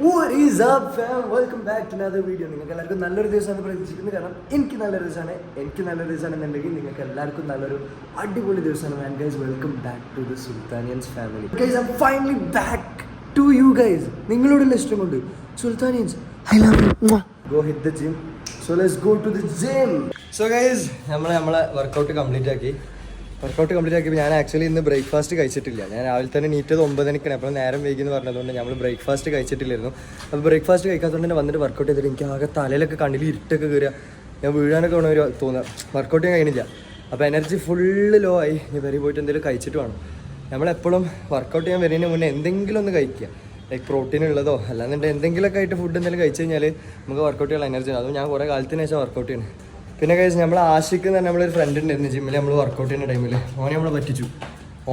Welcome back to another video. നിങ്ങൾക്ക് എല്ലാവർക്കും നല്ലൊരു ദിവസമാണ് പ്രതീക്ഷിക്കുന്നത് കാരണം എനിക്ക് നല്ലൊരു ദിവസമാണ്. എനിക്ക് നല്ലൊരു ദിവസമാണെന്നുണ്ടെങ്കിൽ നിങ്ങൾക്ക് എല്ലാവർക്കും നല്ലൊരു അടിപൊളി ദിവസമാണ്. And guys welcome back to the Sultanians family guys I finally back to you guys നിങ്ങളോടുള്ള ഇഷ്ടം കൊണ്ട് Sultanians I love you go hit the gym so let's go to the gym so guys നമ്മൾ നമ്മളെ workout complete ആക്കി. Workout complete ആക്കിയപ്പോൾ ഞാൻ actually ഇന്ന് breakfast കഴിച്ചിട്ടില്ല. ഞാൻ രാവിലെ തന്നെ നീറ്റത് ഒമ്പതരക്കാണ് അപ്പോൾ നേരം വൈകി എന്ന് പറഞ്ഞതുകൊണ്ട് നമ്മൾ ബ്രേക്ക്ഫാസ്റ്റ് കഴിച്ചിട്ടില്ലായിരുന്നു. അപ്പോൾ ബ്രേക്ക്ഫാസ്റ്റ് കഴിക്കാത്തതുകൊണ്ട് തന്നെ വന്നിട്ട് വർക്കൗട്ട് ചെയ്തിട്ട് എനിക്ക് ആകെ തലയിലൊക്കെ കണ്ണിൽ ഇരുട്ടൊക്കെ കയറുക ഞാൻ വീഴാനൊക്കെ വേണം ഒരു തോന്നുക വർക്കൗട്ട് കഴിയുന്നില്ല അപ്പോൾ എനർജി ഫുള്ള് ലോ ആയി. ഇനി വരെ പോയിട്ട് എന്തെങ്കിലും കഴിച്ചിട്ട് വേണം. നമ്മളെപ്പോഴും വർക്കൗട്ട് ചെയ്യാൻ വരുന്നതിന് മുന്നേ എന്തെങ്കിലും ഒന്ന് കഴിക്കുക ലൈക്ക് പ്രോട്ടീൻ ഉള്ളതോ അല്ലാന്നുണ്ടെങ്കിൽ എന്തെങ്കിലുമൊക്കെ ആയിട്ട് ഫുഡ് എന്തെങ്കിലും കഴിച്ച് കഴിഞ്ഞാൽ നമുക്ക് വർക്കൗട്ട് ചെയ്യാൻ എനർജി അതും ഞാൻ കുറേ കാലത്തിന് ശേഷം വർക്കൗട്ട് ചെയ്യുന്നത് പിന്നെ കഴിച്ച് നമ്മൾ ആശിക്ക് തന്നെ നമ്മളൊരു ഫ്രണ്ട് ഉണ്ടായിരുന്നു ജിമ്മിൽ നമ്മൾ വർക്കൗട്ട് ചെയ്യുന്ന ടൈമിൽ ഓനെ നമ്മൾ പറ്റിച്ചു.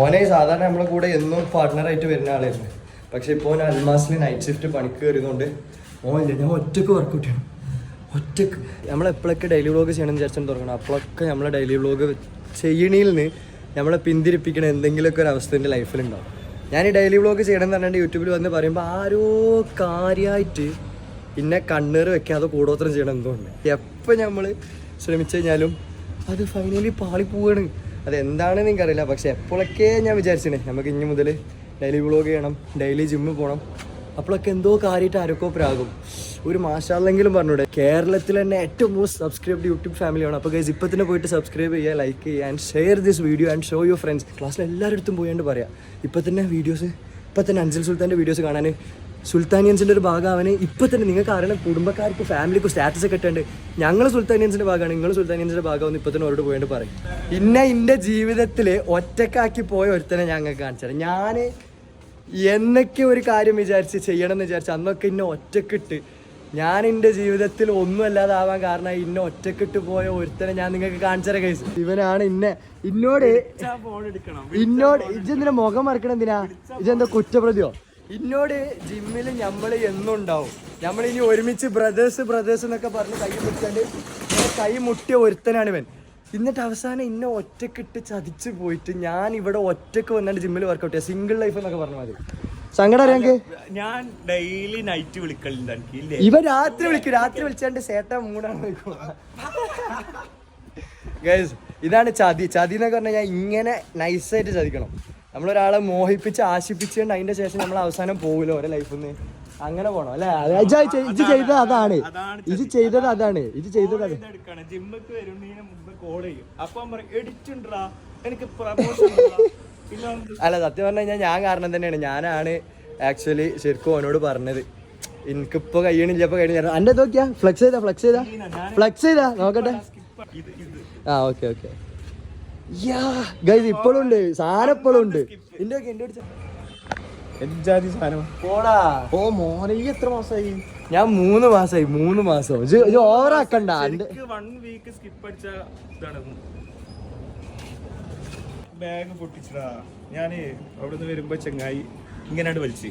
ഓനെ സാധാരണ നമ്മളെ കൂടെ എന്നും പാർട്ട്ണറായിട്ട് വരുന്ന ആളായിരുന്നു. പക്ഷെ ഇപ്പോൾ ഓൻ അൽമാസിൽ നൈറ്റ് ഷിഫ്റ്റ് പണിക്ക് കയറിയതുകൊണ്ട് ഓനില്ല ഞാൻ ഒറ്റയ്ക്ക് വർക്കൗട്ട് ചെയ്യണം. ഒറ്റയ്ക്ക്. നമ്മളെപ്പോഴൊക്കെ ഡെയിലി വ്ളോഗ് ചെയ്യണമെന്ന് വിചാരിച്ചാൽ തുടങ്ങണം അപ്പോഴൊക്കെ നമ്മളെ ഡെയിലി വ്ളോഗ് ചെയ്യണിൽ നിന്ന് നമ്മളെ പിന്തിരിപ്പിക്കണ എന്തെങ്കിലുമൊക്കെ ഒരു അവസ്ഥ എന്റെ ലൈഫിലുണ്ടാവും ഞാൻ ഈ ഡെയിലി വ്ളോഗ് ചെയ്യണം എന്ന് പറഞ്ഞിട്ട് യൂട്യൂബിൽ വന്ന് പറയുമ്പോൾ ആരോ കാര്യമായിട്ട് പിന്നെ കണ്ണീർ വെക്കാതെ കൂടോത്രം ചെയ്യണം എന്തുകൊണ്ട് എപ്പോൾ നമ്മൾ ശ്രമിച്ചു കഴിഞ്ഞാലും അത് ഫൈനലി പാളി പോവാണ്. അത് എന്താണെന്ന് എനിക്കറിയില്ല. പക്ഷെ എപ്പോഴൊക്കെ ഞാൻ വിചാരിച്ചിനെ നമുക്ക് ഇനി മുതൽ ഡെയിലി വ്ളോഗ് ചെയ്യണം ഡെയിലി ജിമ്മിൽ പോകണം അപ്പോഴൊക്കെ എന്തോ കാര്യമായിട്ട് ആരൊക്കെ പ്രാകും. ഒരു മാഷാല്ലെങ്കിലും പറഞ്ഞൂടെ കേരളത്തിൽ തന്നെ ഏറ്റവും മോസ്റ്റ് സബ്സ്ക്രൈബ്ഡ് യൂട്യൂബ് ഫാമിലിയാണ് അപ്പോൾ ഗൈസ് ഇപ്പം തന്നെ പോയിട്ട് സബ്സ്ക്രൈബ് ചെയ്യുക ലൈക്ക് ചെയ്യുക and share this video and show your friends ക്ലാസ്സിൽ എല്ലാവരുടെ അടുത്തും പോയാണ്ട് പറയാം. ഇപ്പം തന്നെ വീഡിയോസ് ഇപ്പം തന്നെ അഞ്ചൽ സുൽത്താന്റെ വീഡിയോസ് കാണാൻ സുൽത്താനിയൻസിന്റെ ഒരു ഭാഗമാവനെ ഇപ്പം തന്നെ നിങ്ങൾക്ക് അറിയണം കുടുംബക്കാർക്ക് ഫാമിലിക്ക് സ്റ്റാറ്റസ് ഒക്കെ ഇട്ടുണ്ട്. ഞങ്ങൾ സുൽത്താനിയൻസിന്റെ ഭാഗമാണ് നിങ്ങൾ സുൽത്താനിയൻസിന്റെ ഭാഗമാണെന്ന് ഇപ്പം തന്നെ അവരോട് പോയിട്ട് പറയും. പിന്നെ എന്റെ ജീവിതത്തിൽ ഒറ്റക്കാക്കി പോയ ഒരുത്തനെ ഞങ്ങൾക്ക് കാണിച്ചത് ഞാൻ എന്നൊക്കെ ഒരു കാര്യം വിചാരിച്ച് ചെയ്യണം എന്ന് വിചാരിച്ച് അന്നൊക്കെ ഇന്നെ ഒറ്റക്കിട്ട് ഞാൻ എന്റെ ജീവിതത്തിൽ ഒന്നും അല്ലാതാവാൻ കാരണം ഇന്നെ ഒറ്റക്കിട്ട് പോയ ഒരുത്തനെ ഞാൻ നിങ്ങൾക്ക് കാണിച്ചറ കേസ് ഇവനാണ് ഇന്നെ ഇന്നോട് ഇന്നോട് ഇജെന്തിനാ മുഖം മറക്കണം എന്തിനാ? ഇജെന്താ കുറ്റപ്രതിയോ? ഇന്നോട് ജിമ്മിൽ നമ്മൾ എന്നും ഉണ്ടാവും നമ്മൾ ഇനി ഒരുമിച്ച് ബ്രദേഴ്സ് ബ്രദേഴ്സ് എന്നൊക്കെ പറഞ്ഞ് കൈ പിടിച്ചാണ്ട് കൈ മുട്ടിയ ഒരുത്തനാണ് ഇവൻ. എന്നിട്ട് അവസാനം ഇന്നെ ഒറ്റക്കിട്ട് ചതിച്ച് പോയിട്ട് ഞാൻ ഇവിടെ ഒറ്റയ്ക്ക് വന്നിട്ട് ജിമ്മിൽ വർക്കൗട്ട് ചെയ്യാം. സിംഗിൾ ലൈഫ് എന്നൊക്കെ പറഞ്ഞ മതി. സങ്കടം ഞാൻ ഡെയിലി നൈറ്റ് വിളിക്കലുണ്ട് എനിക്ക് ഇവ രാത്രി വിളിക്കും. രാത്രി വിളിച്ചാണ്ട് സേട്ട മൂടാണ് ഗൈസ് ഇതാണ് ചതി. ചതി എന്നൊക്കെ പറഞ്ഞാൽ ഞാൻ ഇങ്ങനെ നൈസായിട്ട് ചതിക്കണം. നമ്മളൊരാളെ മോഹിപ്പിച്ച് ആശിപ്പിച്ചുകൊണ്ട് അതിന്റെ ശേഷം നമ്മൾ അവസാനം പോകില്ല ഓരോ ലൈഫിൽ നിന്ന് അങ്ങനെ പോണം അല്ലെ? ഇത് ചെയ്തത് അതാണ്. അതാണ് ഇത് ചെയ്തത് അതാണ്. ഇത് ചെയ്തത് അത് എടുക്കാണ് ജിമ്മക്ക് വരുന്നതിന് മുമ്പ് കോൾ ചെയ്യും. അപ്പൊ അവൻ പറയും എഡിറ്റുണ്ടാ എനിക്ക് അല്ല സത്യം പറഞ്ഞു കഴിഞ്ഞാൽ ഞാൻ കാരണം തന്നെയാണ്. ഞാനാണ് ആക്ച്വലി ശരിക്കും അവനോട് പറഞ്ഞത്. എനിക്കിപ്പോ കഴിയണില്ല ഇപ്പൊ കഴിഞ്ഞ എന്റെ നോക്കിയാ. ഫ്ലെക്സ് ചെയ്താ ഫ്ലെക്സ് ചെയ്താ. ഫ്ലെക്സ് ചെയ്താ. നോക്കട്ടെ. ആ ഓക്കെ ഓക്കെ ഗൈസ് ഇപ്പോഴും ഉണ്ട് സാധനം ഇപ്പോഴും ഉണ്ട് എന്റെ എന്റെ ഓ മോനെ ഈ എത്ര മാസമായി ഞാൻ മൂന്ന് മാസമായി മൂന്ന് മാസം. ഓവറാക്കണ്ട. വൺ വീക്ക് സ്കിപ്പ് അടിച്ച ബാഗ് പൊട്ടിച്ചടാ ഞാൻ അവിടുന്ന് വരുമ്പോ ചെങ്ങായി ഇങ്ങനെ വലിച്ച്.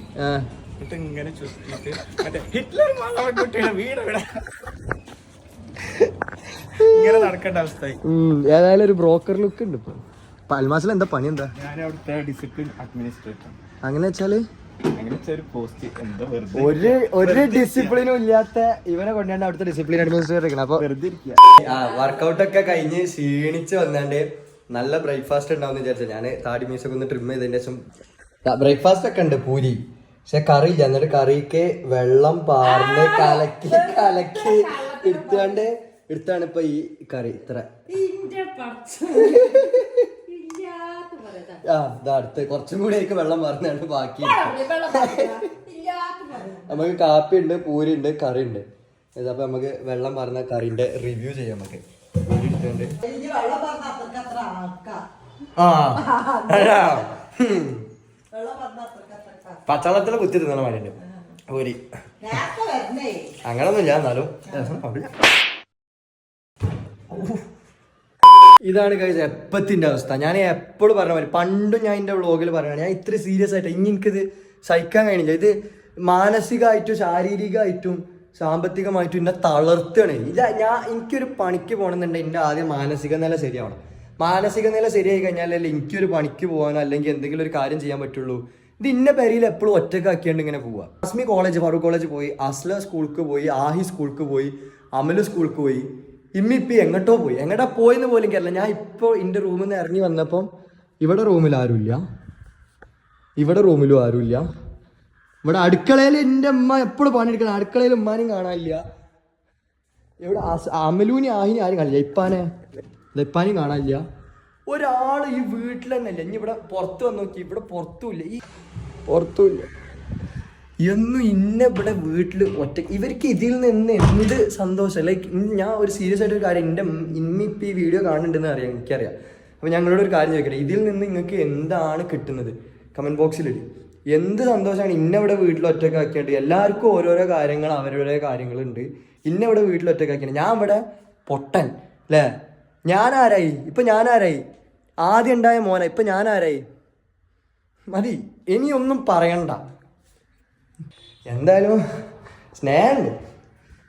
എന്നിട്ട് ഇങ്ങനെ ചുറ്റിട്ട് മറ്റേ ഹിറ്റ്ലർ വീട് ഇങ്ങനെ നടക്കേണ്ട അവസ്ഥയായി. ഏതായാലും ഒരു ബ്രോക്കർ ലുക്ക് ഉണ്ട് ഇപ്പൊ. പൽമാസിൽ എന്താ പണി എന്താ? ഞാൻ അവിടുത്തെ ഡിസിപ്ലിൻ അഡ്മിനിസ്ട്രേറ്റർ അങ്ങനെ വെച്ചാൽ? അങ്ങനെ ഒരു പോസ്റ്റ് എന്താ വെറുതെ ഒരു ഒരു ഡിസിപ്ലിനും ഇല്ലാത്ത ഇവനെ കൊണ്ടാണ് അവിടുത്തെ ഡിസിപ്ലിൻ അഡ്മിനിസ്ട്രേറ്റർ അപ്പൊ ആ വർക്കൗട്ട് ഒക്കെ കഴിഞ്ഞ് ക്ഷീണിച്ച് വന്നാണ്ട് നല്ല ബ്രേക്ക്ഫാസ്റ്റ് ഉണ്ടാവും വിചാരിച്ചു. ഞാൻ താടി മീസൊക്കെ ഒന്ന് ട്രിം ചെയ്തതിന്റെ ശേഷം ബ്രേക്ക്ഫാസ്റ്റ് ഒക്കെ ഉണ്ട് പൂരി. പക്ഷെ കറി ഇല്ല എന്നിട്ട് കറിക്ക് വെള്ളം പാർന്ന് കലക്കി കലക്കി എടുത്താണ്ട് എടുത്താണ് ഇപ്പൊ ഈ കറി ഇത്ര. ആ അടുത്ത്. കുറച്ചും കൂടി ആയിരിക്കും വെള്ളം പറഞ്ഞാണ് ബാക്കി. നമുക്ക് കാപ്പി ഉണ്ട് പൂരി ഉണ്ട് കറി ഉണ്ട് ഇതപ്പൊ നമുക്ക് വെള്ളം പറഞ്ഞ കറിന്റെ റിവ്യൂ ചെയ്യാം നമുക്ക്. പൂരി അത്രയ്ക്ക് ആ. പച്ചവെള്ളത്തിൽ കുത്തി തിന്നണ മണിയുണ്ട് പൂരി. അങ്ങനൊന്നുമില്ല എന്നാലും രസം കുഴപ്പമില്ല. ഇതാണ് കഴിച്ച എപ്പത്തിന്റെ അവസ്ഥ. ഞാൻ എപ്പോഴും പറഞ്ഞ പോലെ പണ്ടും ഞാൻ എന്റെ വ്ളോഗിൽ പറയണം ഞാൻ ഇത്ര സീരിയസ് ആയിട്ട് ഇനി എനിക്കിത് സഹിക്കാൻ കഴിഞ്ഞില്ല ഇത് മാനസികമായിട്ടും ശാരീരികമായിട്ടും സാമ്പത്തികമായിട്ടും എന്നെ തളർത്തുകയാണ്. ഇത് ഞാൻ എനിക്കൊരു പണിക്ക് പോകണമെന്നുണ്ടെങ്കിൽ എന്റെ ആദ്യം മാനസിക നില ശരിയാവണം. മാനസിക നില ശരിയായി കഴിഞ്ഞാൽ അല്ലെങ്കിൽ എനിക്കൊരു പണിക്ക് പോകാനോ അല്ലെങ്കിൽ എന്തെങ്കിലും ഒരു കാര്യം ചെയ്യാൻ പറ്റുള്ളൂ. ഇത് ഇന്ന പേരിൽ എപ്പോഴും ഒറ്റക്കാക്കിയാണ്ട് ഇങ്ങനെ പോവുക അസ്മി കോളേജ് ഫറൂഖ് കോളേജ് പോയി അസ്ല സ്കൂൾക്ക് പോയി ആഹി സ്കൂൾക്ക് പോയി അമൽ സ്കൂൾക്ക് പോയി. ഇമ്മി ഇപ്പി എങ്ങോട്ടോ പോയി? എങ്ങോട്ടാ പോയെന്ന് പോലും കേരള ഞാൻ ഇപ്പോൾ എന്റെ റൂമിൽ നിന്ന് ഇറങ്ങി വന്നപ്പം ഇവിടെ റൂമിൽ ആരുമില്ല. ഇവിടെ റൂമിലും ആരുമില്ല. ഇവിടെ അടുക്കളയിൽ എന്റെ അമ്മ എപ്പോഴും പണിയെടുക്കണം അടുക്കളയിൽ ഉമ്മാനും കാണാനില്ല. ഇവിടെ അമലൂനി ആഹിനി ആരും കാണില്ല. ഇപ്പാനെ ഇപ്പാനും കാണാനില്ല. ഒരാൾ ഈ വീട്ടിൽ തന്നെ ഇല്ല ഇനി ഇവിടെ പുറത്ത് വന്ന് നോക്കി. ഇവിടെ പുറത്തുമില്ല ഈ പുറത്തുമില്ല എന്നും ഇന്ന ഇവിടെ വീട്ടിൽ ഒറ്റ ഇവർക്ക് ഇതിൽ നിന്ന് എന്ത് സന്തോഷം? ലൈക്ക് ഞാൻ ഒരു സീരിയസ് ആയിട്ട് ഒരു കാര്യം എന്റെ ഇന്നിപ്പോൾ ഈ വീഡിയോ കാണുന്നുണ്ടെന്ന് അറിയാം എനിക്കറിയാം. അപ്പോൾ ഞങ്ങളോട് ഒരു കാര്യം ചോദിക്കട്ടെ? ഇതിൽ നിന്ന് നിങ്ങൾക്ക് എന്താണ് കിട്ടുന്നത്? കമന്റ് ബോക്സിലിട് എന്ത് സന്തോഷമാണ് ഇന്ന ഇവിടെ വീട്ടിൽ ഒറ്റക്കാക്കിയിട്ട് എല്ലാവർക്കും ഓരോരോ കാര്യങ്ങൾ അവരുടെ കാര്യങ്ങളുണ്ട്. ഇന്ന ഇവിടെ വീട്ടിൽ ഒറ്റക്കാക്കിയാണ് ഞാൻ ഇവിടെ പൊട്ടൻ അല്ലേ ഞാനാരായി ഇപ്പം ഞാനാരായി ആദ്യം ഉണ്ടായ മോന ഇപ്പം ഞാനാരായി മതി. ഇനിയൊന്നും പറയണ്ട. എന്തായാലും സ്നേഹമുണ്ട്.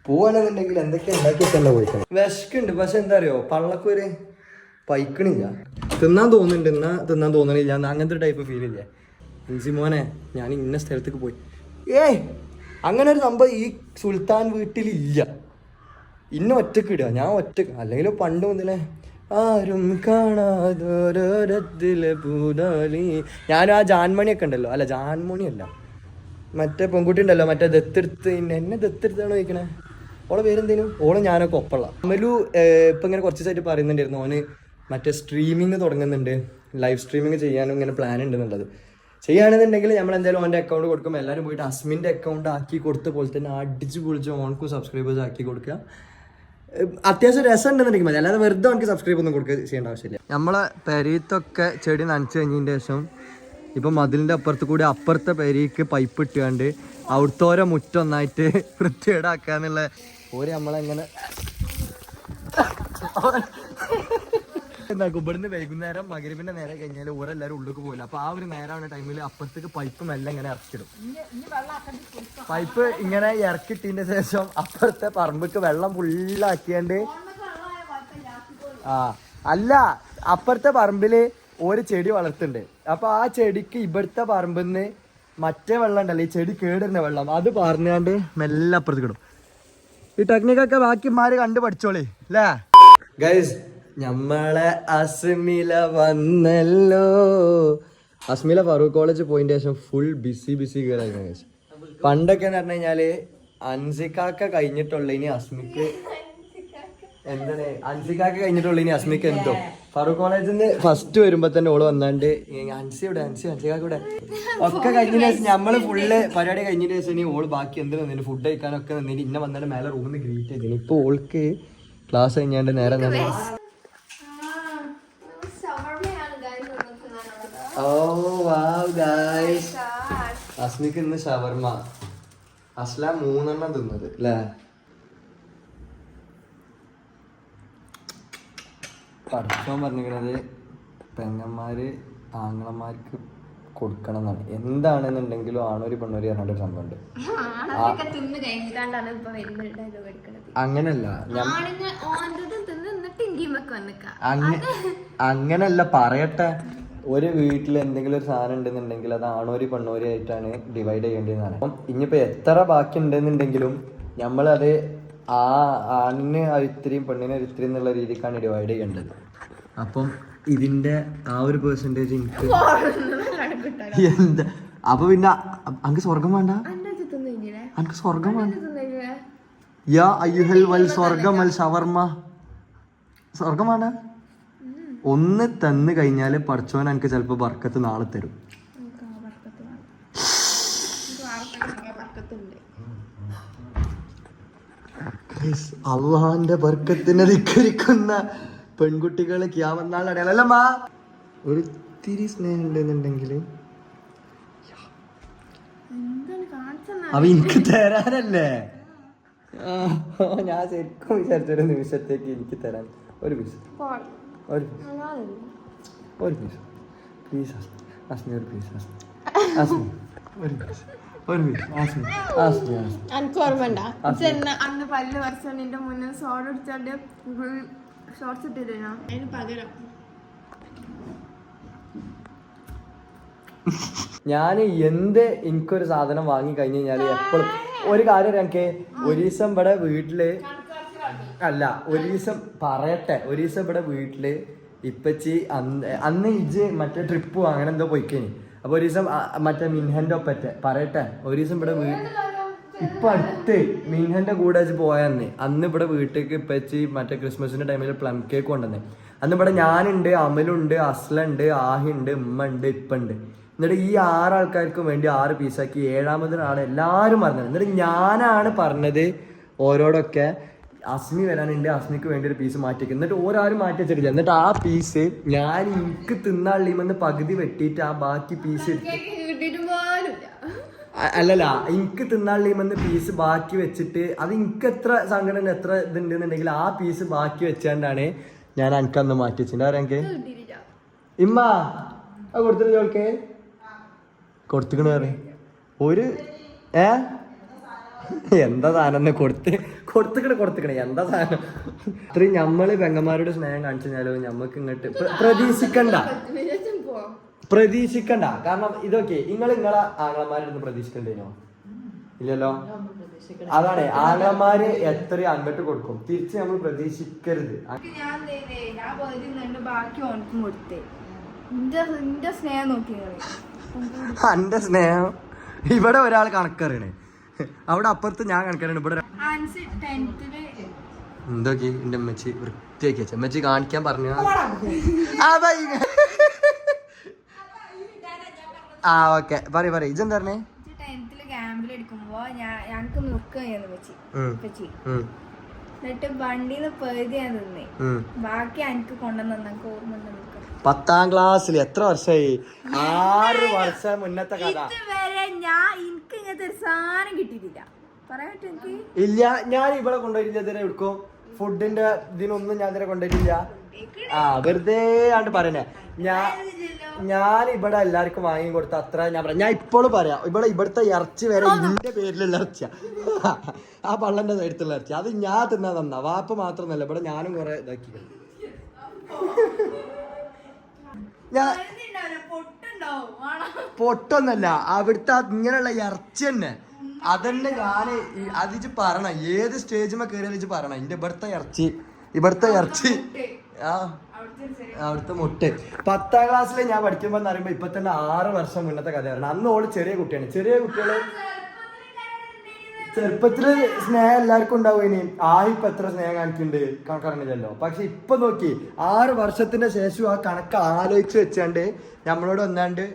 പോവാണെന്നുണ്ടെങ്കിൽ എന്തൊക്കെ ഉണ്ടാക്കിയിട്ടല്ല പോയിക്കണം വിശക്കുണ്ട്. പക്ഷെ എന്താ അറിയോ പള്ളക്കൊരു പൈക്കണില്ല. തിന്നാൻ തോന്നുന്നുണ്ട്. എന്നാ തിന്നാൻ തോന്നണില്ല. അങ്ങനത്തെ ടൈപ്പ് ഫീൽ ഇല്ലേ? ഇഞ്ചി മോനെ ഞാൻ ഇന്ന സ്ഥലത്തേക്ക് പോയി. ഏയ്! അങ്ങനെ ഒരു സംഭവം ഈ സുൽത്താൻ വീട്ടിലില്ല. ഇന്ന ഒറ്റയ്ക്ക് ഇടുക. ഞാൻ ഒറ്റയ്ക്ക്. അല്ലെങ്കിൽ പണ്ട് മുതലേ ആരും കാണാതൊരത്തിലെ പൂതാലി. ഞാൻ ആ ജാൻമണിയൊക്കെ ഉണ്ടല്ലോ. അല്ല ജാൻമണി അല്ല മറ്റേ പെൺകുട്ടി ഉണ്ടല്ലോ മറ്റേ ദത്തെടുത്ത് എന്നെ ദത്തെടുത്താണ് ചോദിക്കണേ? ഓളെ പേരെന്തേലും ഓളെ ഞാനൊക്കെ ഒപ്പള്ള അമലു ഇപ്പൊ ഇങ്ങനെ കുറച്ച് ദിവസമായിട്ട് പറയുന്നുണ്ടായിരുന്നു. ഓന് മറ്റേ സ്ട്രീമിങ് തുടങ്ങുന്നുണ്ട്. ലൈവ് സ്ട്രീമിങ് ചെയ്യാനും ഇങ്ങനെ പ്ലാൻ ഉണ്ടെന്നുള്ളത്. ചെയ്യുകയാണെന്നുണ്ടെങ്കിൽ നമ്മൾ എന്തായാലും ഓന്റെ അക്കൗണ്ട് കൊടുക്കും. എല്ലാവരും പോയിട്ട് അസ്മിന്റെ അക്കൗണ്ട് ആക്കി കൊടുത്ത പോലെ തന്നെ അടിച്ച് പൊളിച്ച് ഓൺക്കും സബ്സ്ക്രൈബേഴ്സ് ആക്കി കൊടുക്കുക. അത്യാവശ്യം രസം ഉണ്ടെന്നുണ്ടെങ്കിൽ മതി. അല്ലാതെ വെറുതെ ഓൺക്ക് സബ്സ്ക്രൈബ് ഒന്നും കൊടുക്കുക ചെയ്യേണ്ട ആവശ്യമില്ല. നമ്മളെ പെരീത്തൊക്കെ ചെടി നനച്ച് കഴിഞ്ഞതിന്റെ ശേഷം ഇപ്പം മതിലിന്റെ അപ്പുറത്ത് കൂടി അപ്പുറത്തെ പേരേക്ക് പൈപ്പ് ഇട്ടുകൊണ്ട് അവിടുത്തെ മുറ്റം ഒന്നായിട്ട് വൃത്തികേടാക്കാന്നുള്ള ഓര് നമ്മളെങ്ങനെ എന്താക്കും? ഇവിടുന്ന് വൈകുന്നേരം മകരവിന്റെ നേരെ കഴിഞ്ഞാൽ ഓരെല്ലാരും ഉള്ളിലേക്ക് പോകില്ല അപ്പൊ ആ ഒരു നേരമാണ് ടൈമിൽ അപ്പുറത്തേക്ക് പൈപ്പ് മെല്ലെ ഇങ്ങനെ ഇറക്കിടും. പൈപ്പ് ഇങ്ങനെ ഇറക്കിട്ടതിന്റെ ശേഷം അപ്പുറത്തെ പറമ്പക്ക് വെള്ളം ഫുള്ളാക്കിയാണ്ട് ആ അല്ല അപ്പുറത്തെ പറമ്പിൽ ഒരു ചെടി വളർത്തുന്നുണ്ട്. അപ്പൊ ആ ചെടിക്ക് ഇവിടുത്തെ പറമ്പിന്ന് മറ്റേ വെള്ളം ഉണ്ടല്ലോ ഈ ചെടി കേടുന്ന വെള്ളം. അത് പറഞ്ഞാണ്ട് മെല്ലെ അപ്പുറത്ത് കിടും ഈ ടെക്നിക്കൊക്കെ ബാക്കിമാര് കണ്ടു പഠിച്ചോളേ അല്ലേ ഗൈസ് നമ്മളെ അസ്മില വന്നല്ലോ. അസ്മില ഫറൂഖ് കോളേജ് പോയിന്റ് ശേഷം ഫുൾ ബിസി ബിസി കയറായിരുന്നു ഗൈസ് പണ്ടൊക്കെ എന്ന് പറഞ്ഞു കഴിഞ്ഞാൽ അൻസിക്കാക്ക കഴിഞ്ഞിട്ടുള്ള ഇനി അസ്മിക്ക് എന്താണ്? അൻസിക്കാക്ക കഴിഞ്ഞിട്ടുള്ള ഇനി അസ്മിക്ക് എന്തോ? ഫറൂഖ് കോളേജിൽ നിന്ന് ഫസ്റ്റ് വരുമ്പോ തന്നെ ഓൾ വന്നാണ്ട് അൻസി ഇവിടെ അൻസി അൻസിക്കാക്ക ഇവിടെ? ഒക്കെ കഴിഞ്ഞ ശേഷം നമ്മൾ ഫുള്ള് പരിപാടി കഴിഞ്ഞ ശേഷം ഇനി ഓൾ ബാക്കി എന്ത് നിന്നിന് ഫുഡ് കഴിക്കാനൊക്കെ നിന്നിട്ട് ഇന്ന വന്നിട്ട് മേലെ റൂമിൽ നിന്ന് ഗ്രീറ്റ് ചെയ്തിന്. ഇപ്പൊ ഓൾക്ക് ക്ലാസ് കഴിഞ്ഞാണ്ട് നേരെ നേരെ ഓ വാവ് ഗായ്സ് അസ്മിക്ക് ഇന്ന് ഷവർമ അസ്ല മൂന്നെണ്ണം തിന്നത് അല്ലേ പഠിക്കാൻ പറഞ്ഞിരിക്കണത് പെങ്ങന്മാര് ആങ്ങളമാർക്ക് കൊടുക്കണം എന്നാണ് എന്താണെന്നുണ്ടെങ്കിലും ആണൊരു പെണ്ണൊരു പറഞ്ഞ ഒരു സംഭവം ഉണ്ട് അങ്ങനല്ല. അങ്ങനല്ല പറയട്ടെ. ഒരു വീട്ടിൽ എന്തെങ്കിലും ഒരു സാധനം ഉണ്ടെന്നുണ്ടെങ്കിൽ അത് ആണോരി പെണ്ണോരി ആയിട്ടാണ് ഡിവൈഡ് ചെയ്യേണ്ടതെന്നാണ്. അപ്പം ഇനിയിപ്പോൾ എത്ര ബാക്കി ഉണ്ടെന്നുണ്ടെങ്കിലും നമ്മളത് ആ ആണിന് ഇത്രയും പെണ്ണിന് ഇത്രയും എന്നുള്ള രീതിക്കാണ് ഡിവൈഡ് ചെയ്യേണ്ടത്. അപ്പം ഇതിന്റെ ആ ഒരു പെർസെന്റേജ് എനിക്ക് എന്താ? അപ്പൊ പിന്നെ അനക്ക് സ്വർഗം വേണ്ട? അനക്ക് സ്വർഗം വേണ്ട. യാ അയ്യുഹൽ വൽ സ്വർഗം വൽ ഷവർമ. സ്വർഗം വേണ്ട? ഒന്ന് തന്നു കഴിഞ്ഞാൽ പഠിച്ചോൻ എനിക്ക് ചിലപ്പോ ബർക്കത്ത് നാളെ തരും. അള്ളാന്റെ ബർക്കത്തിനെ ധിക്കരിക്കുന്ന പെൺകുട്ടികൾ ക്യാമെന്നാൾ അടയാളല്ലമ്മ ഒരു തിരി സ്നേഹം ഉണ്ടെന്നുണ്ടെങ്കിൽ അവ എനിക്ക് തരാനല്ലേ? ഞാൻ ശരിക്കും വിചാരിച്ചൊരു നിമിഷത്തേക്ക് എനിക്ക് തരാൻ. ഒരു പീസ് പോൾ. ഒരു പീസ് ഒരു പീസ് പ്ലീസ് അസ്മി ഒരു പീസ് അസ്മി അസ്മി ഒരു പീസ് ഒരു പീസ് അസ്മി അസ്മി അസ്മി എനിക്ക് ഓർമ്മണ്ട അന്ന് പല്ല് വർഷം നിന്റെ മുന്നിൽ സോഡ അടിച്ചാണ്ട് ഷോർട്സ് ഇട്ടിരുന്നോ അതിന് പകരം. ഞാൻ എന്ത് എനിക്കൊരു സാധനം വാങ്ങി കഴിഞ്ഞു കഴിഞ്ഞാൽ എപ്പോഴും ഒരു കാര്യം ഞങ്ങൾക്ക് ഒരു ദിവസം ഇവിടെ വീട്ടിൽ അല്ല ഒരു ദിവസം പറയട്ടെ. ഒരു ദിവസം ഇവിടെ വീട്ടിൽ ഇപ്പച്ചി അന്ന് അന്ന് ഇജ് മറ്റേ ട്രിപ്പ് അങ്ങനെ എന്തോ പോയിക്കേനി. അപ്പൊ ഒരു ദിവസം മറ്റേ മിൻഹന്റെ ഒപ്പറ്റെ പറയട്ടെ. ഒരു ദിവസം ഇവിടെ വീ ഇപ്പൊ അടുത്ത് മിൻഹന്റെ കൂടെ വെച്ച് പോയന്ന് അന്ന്. ഇവിടെ വീട്ടിലേക്ക് ഇപ്പച്ചി മറ്റേ ക്രിസ്മസിന്റെ ടൈമിൽ പ്ലം കേക്ക് കൊണ്ടുവന്നേ. അന്ന് ഇവിടെ ഞാനുണ്ട് അമലുണ്ട് അസ്ലുണ്ട് ആഹിണ്ട് ഉമ്മ ഉണ്ട് ഇപ്പ ഉണ്ട് എന്നിട്ട് ഈ ആറ് വേണ്ടി ആറ് പീസാക്കി ഏഴാമതിനാണ് എല്ലാവരും പറഞ്ഞത്. എന്നിട്ട് ഞാനാണ് പറഞ്ഞത് ഓരോടൊക്കെ അസ്മി വരാനുണ്ട് അസ്മിക്ക് വേണ്ടി ഒരു പീസ് മാറ്റിക്കും എന്നിട്ട് ഓരോരും മാറ്റി വെച്ചിട്ടില്ല. എന്നിട്ട് ആ പീസ് ഞാൻ എനിക്ക് തിന്നാളിമെന്ന് പകുതി വെട്ടിയിട്ട് ആ ബാക്കി പീസ് എടുത്ത് അല്ലല്ല എനിക്ക് തിന്നാളിമെന്ന് പീസ് ബാക്കി വെച്ചിട്ട് അത് എനിക്ക് എത്ര സംഘടന എത്ര ഇതുണ്ടെന്നുണ്ടെങ്കിൽ ആ പീസ് ബാക്കി വെച്ചാണ്ടാണ് ഞാൻ എനിക്ക് അന്ന് മാറ്റി വെച്ചിട്ടുണ്ട് ഇമ്മ ആ കൊടുത്തിട്ട് ചോൾക്ക് കൊടുത്തിക്കണ പറ. ഒരു ഏ? എന്താ സാധനം കൊടുത്ത്? കൊടുത്തിക്കണ കൊടുത്തിക്കണ. എന്താ സാധനം? ഇത്രയും ഞമ്മൾ പെങ്ങന്മാരുടെ സ്നേഹം കാണിച്ചു കഴിഞ്ഞാലും ഞമ്മക്ക് ഇങ്ങോട്ട് പ്ര- പ്രതീക്ഷിക്കണ്ട. പ്രതീക്ഷിക്കണ്ട. കാരണം ഇതൊക്കെ നിങ്ങൾ നിങ്ങളെ ആങ്ങളമാരുടെ അടുത്ത് പ്രതീക്ഷിക്കണ്ടേനോ? ഇല്ലല്ലോ? അതാണ് ആങ്ങളമാര് എത്ര അങ്ങോട്ട് കൊടുക്കും? തിരിച്ച് നമ്മൾ പ്രതീക്ഷിക്കരുത്. എന്റെ സ്നേഹം ഇവിടെ ഒരാൾ കണക്കറിയണേ അവിടെ അപ്പുറത്ത് ഞാൻ കണക്കറിയണേ ഇവിടെ എന്തൊക്കെ എന്റെ അമ്മച്ചി വൃത്തിയാക്കി അമ്മച്ചി കാണിക്കാൻ പറഞ്ഞു ആ ഓക്കെ പറയ പറയ. ഇജെന്താ പറഞ്ഞേ? ടെൻത്തിൽ ക്യാമ്പിൽ എടുക്കുമ്പോ ഞാൻ ഞങ്ങക്ക് മുറുക്കുകയെന്ന് വെച്ച് ഉം. വെച്ച് ഉം, എന്നിട്ട് വണ്ടിന്ന് പകുതി ഞാൻ തിന്നേ ബാക്കി എനിക്ക് കൊണ്ടുവന്നു എനിക്ക് ഓർമ്മ ഉണ്ട് പത്താം ക്ലാസ്സിൽ എത്ര വർഷമായി ആറ് വർഷം മുന്നത്തെ കഥ. ഇതുവരെ ഞാൻ എനിക്ക് ഇങ്ങനത്തെ ഒരു സാധനം കിട്ടിയിട്ടില്ല. പറയാൻ പറ്റും എനിക്ക്? ഇല്ല ഞാൻ ഇവിടെ കൊണ്ടുവരില്ല ഇതുവരെ എടുക്കും. ഫുഡിന്റെ ഇതിനൊന്നും ഞാൻ ഇതുവരെ കൊണ്ടുപോയിട്ടില്ല ആ വെറുതെ ആണ്ട് പറയണേ. ഞാൻ ഞാൻ ഇവിടെ എല്ലാവർക്കും വാങ്ങി കൊടുത്ത അത്ര ഞാൻ പറയാം. ഞാൻ ഇപ്പോഴും പറയാം. ഇവിടെ ഇവിടുത്തെ ഇറച്ചി വരെ ഇന്റെ പേരിലുള്ള ഇറച്ചിയാ. ആ പള്ളന്റെ അടുത്തുള്ള ഇറച്ചി. അത് ഞാൻ തിന്നാ തന്നാ. വാപ്പ മാത്രമല്ല ഇവിടെ ഞാനും കുറെ ഇതാക്കി. പൊട്ടൊന്നല്ല. അവിടുത്തെ ഇങ്ങനെയുള്ള ഇറച്ചി തന്നെ. അതന്നെ ഞാൻ അതിച്ച് പറയണം. ഏത് സ്റ്റേജിമേ കയറിയാലും പറയണം. എന്റെ ഇവിടുത്തെ ഇറച്ചി. ഇവിടുത്തെ ഇറച്ചി. ആ അവിടുത്തെ മുട്ട്. പത്താം ക്ലാസ്സിൽ ഞാൻ പഠിക്കുമ്പോൾ എന്ന് പറയുമ്പോൾ ഇപ്പൊ തന്നെ ആറ് വർഷം മുന്നത്തെ കഥയാണ് അന്ന് ഓൾ ചെറിയ കുട്ടിയാണ്. ചെറിയ കുട്ടികൾ ചെറുപ്പത്തിൽ സ്നേഹം എല്ലാവർക്കും ഉണ്ടാവും ഇനി ആ ഇപ്പൊ എത്ര സ്നേഹം കാണിക്കുന്നുണ്ട് കണക്കറിഞ്ഞില്ലല്ലോ. പക്ഷെ ഇപ്പൊ നോക്കി ആറ് വർഷത്തിന്റെ ശേഷം ആ കണക്ക് ആലോചിച്ച് വെച്ചാണ്ട് നമ്മളോട് ഒന്നാണ്ട്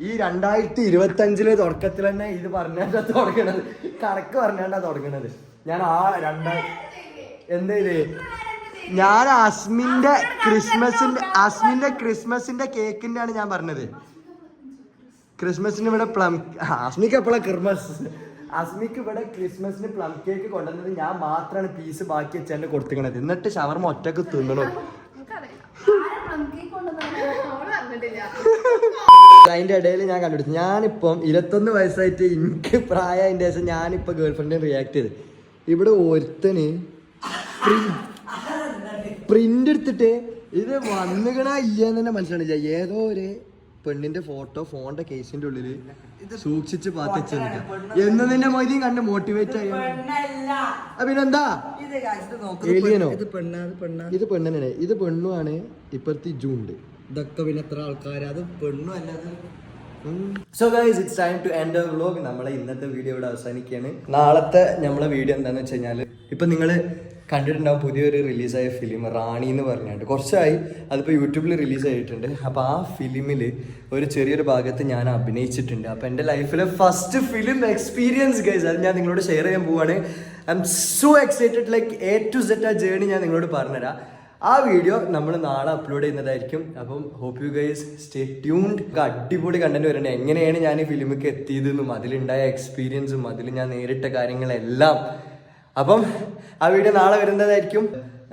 ഈ രണ്ടായിരത്തി ഇരുപത്തി അഞ്ചിൽ തുടക്കത്തിൽ തന്നെ ഇത് പറഞ്ഞാണ്ടാ തുടങ്ങണത്. കണക്ക് പറഞ്ഞാണ്ടാ തുടങ്ങണത്. ഞാൻ ആ രണ്ടായിരത്തി എന്താ ഇത് ഞാൻ അസ്മിന്റെ ക്രിസ്മസിന്റെ അസ്മിന്റെ ക്രിസ്മസിന്റെ കേക്കിന്റെ ആണ് ഞാൻ പറഞ്ഞത്. ക്രിസ്മസിന് ഇവിടെ പ്ലം അസ്മിക്ക് എപ്പോഴാണ് ക്രിസ്മസ്? അസ്മിക്ക് ഇവിടെ ക്രിസ്മസിന് പ്ലം കേക്ക് കൊണ്ടുവന്നത് ഞാൻ മാത്രമാണ് പീസ് ബാക്കി വെച്ചാൽ കൊടുത്തിക്കണത് എന്നിട്ട് ഷവർമ ഒറ്റയ്ക്ക് തിന്നണു. അതിന്റെ ഇടയിൽ ഞാൻ കണ്ടുപിടിച്ചു. ഞാനിപ്പം ഇരുപത്തൊന്ന് വയസ്സായിട്ട് എനിക്ക് പ്രായം ശേഷം ഞാനിപ്പോ ഗേൾ ഫ്രണ്ടിന് റിയാക്ട് ചെയ്ത്. ഇവിടെ ഒരുത്തന് പ്രിന്റ് എടുത്തിട്ട് ഇത് വന്നുകണ ഇല്ലെന്ന് തന്നെ മനസ്സിലാണില്ല ഏതോ ഒരു പെണ്ണിന്റെ ഫോട്ടോ ഫോണിന്റെ കേസിന്റെ ഉള്ളിൽ സൂക്ഷിച്ച് പാത്തിച്ചു എന്ന് നിന്നെ മൊയ്തീൻ കണ്ട് മോട്ടിവേറ്റ് ആ, പിന്നെന്താ? ഏലിയനോ ഇത് പെണ്ണ ഇത് പെണ്ണുമാണ് ഇപ്പഴത്തെ ജൂണ്ട് ഇതൊക്കെ പിന്നെ എത്ര ആൾക്കാർ അത് പെണ്ണും അല്ലാതെ so guys it's time to end vlog നമ്മളെ ഇന്നത്തെ വീഡിയോ ഇവിടെ അവസാനിക്കുകയാണ്. നാളത്തെ നമ്മളെ വീഡിയോ എന്താണെന്ന് വെച്ച് കഴിഞ്ഞാൽ ഇപ്പം നിങ്ങൾ കണ്ടിട്ടുണ്ടാവും പുതിയൊരു റിലീസായ ഫിലിം റാണി എന്ന് പറഞ്ഞിട്ട്. കുറച്ചായി അതിപ്പോൾ യൂട്യൂബിൽ റിലീസ് ആയിട്ടുണ്ട്. അപ്പോൾ ആ ഫിലിമിൽ ഒരു ചെറിയൊരു ഭാഗത്ത് ഞാൻ അഭിനയിച്ചിട്ടുണ്ട്. അപ്പോൾ എന്റെ ലൈഫിലെ ഫസ്റ്റ് ഫിലിം എക്സ്പീരിയൻസ് ഗൈസ് അത് ഞാൻ നിങ്ങളോട് ഷെയർ ചെയ്യാൻ പോവാണ്. I'm so excited like a to set ആ ജേണി ഞാൻ നിങ്ങളോട് പറഞ്ഞുതരാം. ആ വീഡിയോ നമ്മൾ നാളെ അപ്ലോഡ് ചെയ്യുന്നതായിരിക്കും. അപ്പം hope you guys stay tuned അടിപൊളി കണ്ടന്റ് വരണ്ടേ. എങ്ങനെയാണ് ഞാൻ ഈ ഫിലിമിക്ക് എത്തിയതെന്നും അതിലുണ്ടായ എക്സ്പീരിയൻസും അതിൽ ഞാൻ നേരിട്ട കാര്യങ്ങളെല്ലാം അപ്പം ആ വീഡിയോ നാളെ വരുന്നതായിരിക്കും.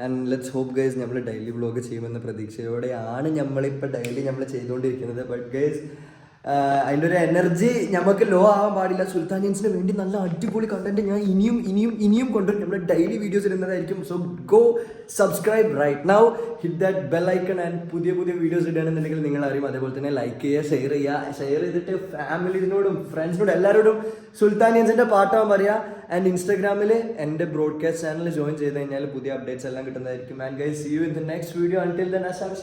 ആൻഡ് ലെറ്റ്സ് ഹോപ്പ് ഗൈസ് നമ്മൾ ഡെയിലി വ്ളോഗ് ചെയ്യുമെന്ന പ്രതീക്ഷയോടെയാണ് നമ്മളിപ്പോൾ ഡെയിലി നമ്മൾ ചെയ്തുകൊണ്ടിരിക്കുന്നത്. ബട്ട് ഗൈസ് അതിന്റെ ഒരു എനർജി നമുക്ക് ലോ ആവാൻ പാടില്ല. സുൽത്താനിയൻസിന് വേണ്ടി നല്ല അടിപൊളി കണ്ടന്റ് ഞാൻ ഇനിയും ഇനിയും ഇനിയും കൊണ്ടുവരും. നമ്മൾ ഡെയിലി വീഡിയോസ് ഇടുന്നതായിരിക്കും. So go subscribe right now hit that bell icon and പുതിയ പുതിയ വീഡിയോസ് ഇടുകയാണെന്നുണ്ടെങ്കിൽ നിങ്ങൾ അറിയും. അതേപോലെ തന്നെ ലൈക്ക് ചെയ്യുക ഷെയർ ചെയ്യുക. ഷെയർ ചെയ്തിട്ട് ഫാമിലിനോടും ഫ്രണ്ട്സിനോടും എല്ലാവരോടും സുൽത്താനിയൻസിന്റെ പാട്ടാൻ പറയുക. ആൻഡ് ഇൻസ്റ്റാഗ്രാമിൽ എന്റെ ബ്രോഡ്കാസ്റ്റ് ചാനൽ ജോയിൻ ചെയ്ത് കഴിഞ്ഞാൽ പുതിയ അപ്ഡേറ്റ്സ് എല്ലാം കിട്ടുന്നതായിരിക്കും. And guys see you in the next video until then Assam